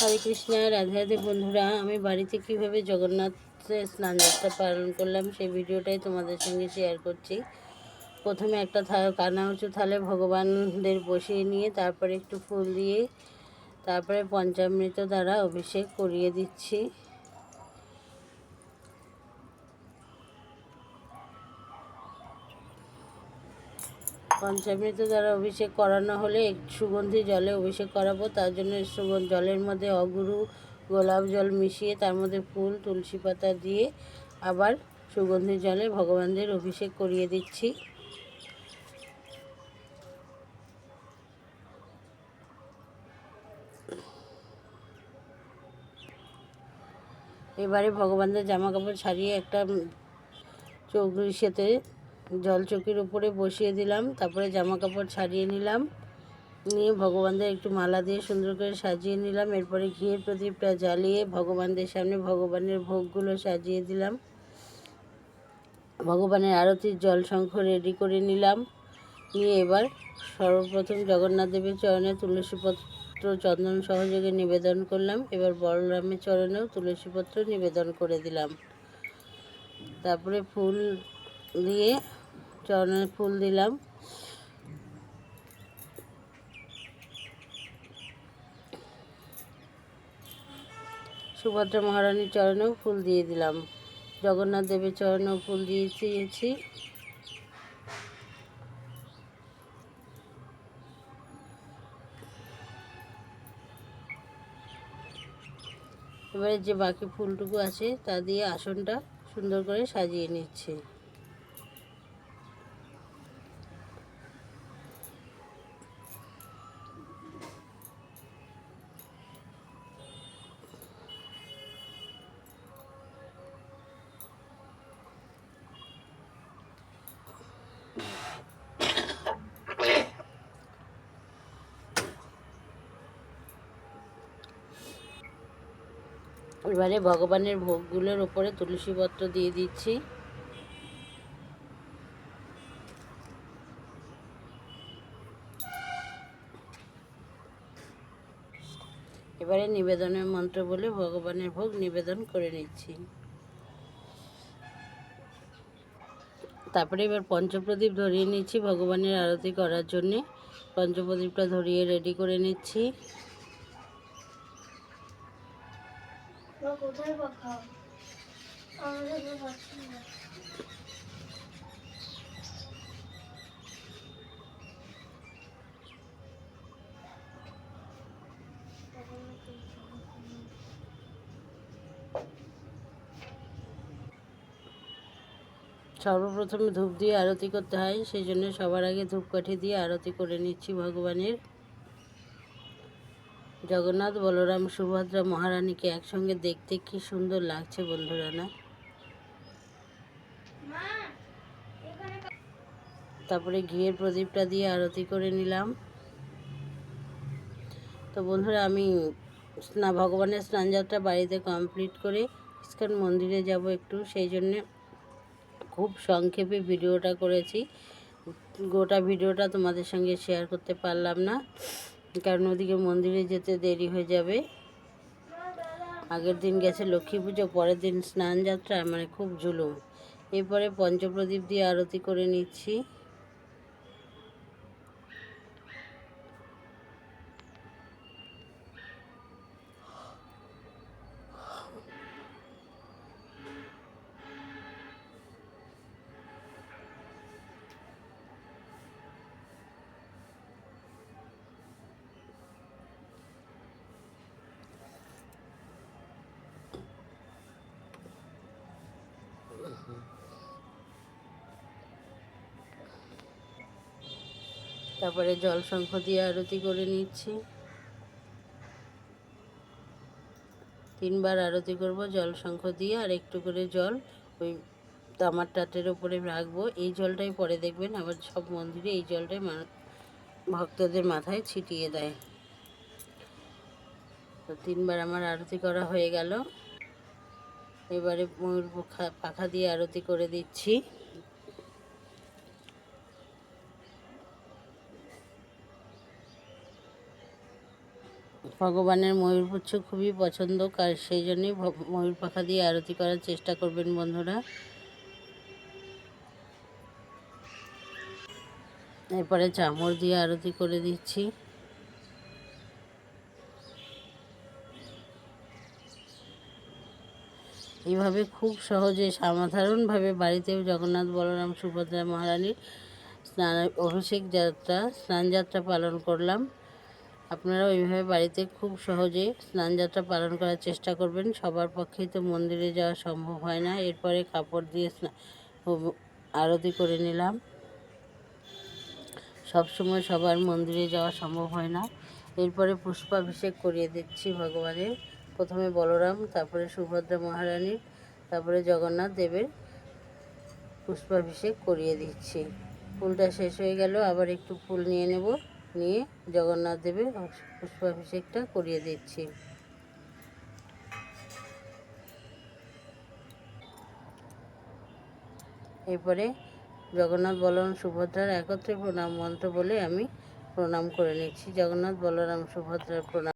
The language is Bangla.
হরে কৃষ্ণ, রাধে রাধে বন্ধুরা, আমি বাড়িতে কীভাবে জগন্নাথের স্নান যাত্রা পালন করলাম সেই ভিডিওটাই তোমাদের সঙ্গে শেয়ার করছি। প্রথমে একটা কানা উঁচু থালে ভগবানদের বসিয়ে নিয়ে তারপরে একটু ফুল দিয়ে তারপরে পঞ্চামৃত দ্বারা অভিষেক করিয়ে দিচ্ছি। পঞ্চামৃত দ্বারা অভিষেক করানো হলে সুগন্ধি জলে অভিষেক করাবো, তার জন্য সুগন্ধ জলের মধ্যে অগুরু, গোলাপ জল মিশিয়ে তার মধ্যে ফুল, তুলসী পাতা দিয়ে আবার সুগন্ধি জলে ভগবানদের অভিষেক করিয়ে দিচ্ছি। এবারে ভগবানদের জামা কাপড় ছাড়িয়ে একটা চৌকরিসেতে জল চৌকির উপরে বসিয়ে দিলাম, তারপরে জামা কাপড় ছাড়িয়ে নিলাম। নিয়ে ভগবানদের একটু মালা দিয়ে সুন্দর করে সাজিয়ে নিলাম। এরপরে ঘিয়ের প্রদীপটা জ্বালিয়ে ভগবানদের সামনে ভগবানের ভোগগুলো সাজিয়ে দিলাম। ভগবানের আরতির জল শঙ্খ রেডি করে নিলাম। নিয়ে এবার সর্বপ্রথম জগন্নাথ দেবের চরণে তুলসীপত্র চন্দন সহযোগে নিবেদন করলাম। এবার বলরামের চরণেও তুলসীপত্র নিবেদন করে দিলাম। তারপরে ফুল দিয়ে চরণে ফুল দিলাম। সুভদ্রা মহারানীর চরণেও ফুল দিয়ে দিলাম। জগন্নাথ দেবের চরণেও ফুল দিয়ে দিয়েছি। এবারে যে বাকি ফুলটুকু আছে, তা দিয়ে আসনটা সুন্দর করে সাজিয়ে নিচ্ছি। এবারে ভগবানের ভোগগুলোর ওপরে তুলসী পত্র দিয়ে দিচ্ছি। এবারে নিবেদনের মন্ত্র বলে ভগবানের ভোগ নিবেদন করে নিচ্ছি। তারপরে এবার পঞ্চপ্রদীপ ধরিয়ে নিচ্ছি ভগবানের আরতি করার জন্যে। পঞ্চপ্রদীপটা ধরিয়ে রেডি করে নিচ্ছি। সর্বপ্রথমে ধূপ দিয়ে আরতি করতে হয়, সেই জন্য সবার আগে ধূপকাঠি দিয়ে আরতি করে নিচ্ছি ভগবানের। জগন্নাথ বলরাম সুভদ্রা মহারানীকে একসঙ্গে দেখতে কি সুন্দর লাগছে বন্ধুরা না? তারপরে ঘিয়ের প্রদীপটা দিয়ে আরতি করে নিলাম। তো বন্ধুরা আমি স্না ভগবানের স্নানযাত্রা বাড়িতে কমপ্লিট করে ইস্কন মন্দিরে যাব একটু সেই জন্যে খুব সংক্ষেপে ভিডিওটা করেছি। গোটা ভিডিওটা তোমাদের সঙ্গে শেয়ার করতে পারলাম না। কারণ ওদিকে মন্দিরে যেতে দেরি হয়ে যাবে। আগের দিন গেছে লক্ষ্মী পুজো, পরের দিন স্নান যাত্রা মানে খুব জুলুম। এরপরে পঞ্চপ্রদীপ দিয়ে আরতি করে নিচ্ছি। তারপরে জল শঙ্খ দিয়ে আরতি করে নিচ্ছি। তিনবার আরতি করব, জল শঙ্খ দিয়ে আর একটু করে জল ওই তামার টাটের ওপরে রাখব। এই জলটাই পরে দেখবেন আবার সব মন্দিরে এই জলটাই ভক্তদের মাথায় ছিটিয়ে দেয়। তো তিনবার আমার আরতি করা হয়ে গেল। এবারে ময়ূর পাখা দিয়ে আরতি করে দিচ্ছি। ভগবানের ময়ূর ময়ূরপুচ্ছ খুবই পছন্দ, কার সেই জন্যই ময়ূর পাখা দিয়ে আরতি করার চেষ্টা করবেন বন্ধুরা। এরপরে চামড় দিয়ে আরতি করে দিচ্ছি। এইভাবে খুব সহজে সাধারণভাবে বাড়িতেও জগন্নাথ বলরাম সুভদ্রা মহারানীর স্নান, অভিষেক যাত্রা স্নানযাত্রা পালন করলাম। আপনারাও এইভাবে বাড়িতে খুব সহজে স্নানযাত্রা পালন করার চেষ্টা করবেন। সবার পক্ষেই তো মন্দিরে যাওয়া সম্ভব হয় না। এরপরে কাপড় দিয়ে আরতি করে নিলাম। সব সময় সবার মন্দিরে যাওয়া সম্ভব হয় না। এরপরে পুষ্পাভিষেক করিয়ে দিচ্ছি ভগবানের। প্রথমে বলরাম, তারপরে সুভদ্রা মহারানীর, তারপরে জগন্নাথ দেবের পুষ্পাভিষেক করিয়ে দিচ্ছি। ফুলটা শেষ হয়ে গেল, আবার একটু ফুল নিয়ে নেব। নিয়ে জগন্নাথ দেবের পুষ্পাভিষেকটা করিয়ে দিচ্ছি। এরপরে জগন্নাথ বলরাম সুভদ্রার একত্রে প্রণাম মন্ত্র বলে আমি প্রণাম করে নিচ্ছি। জগন্নাথ বলরাম সুভদ্রার প্রণাম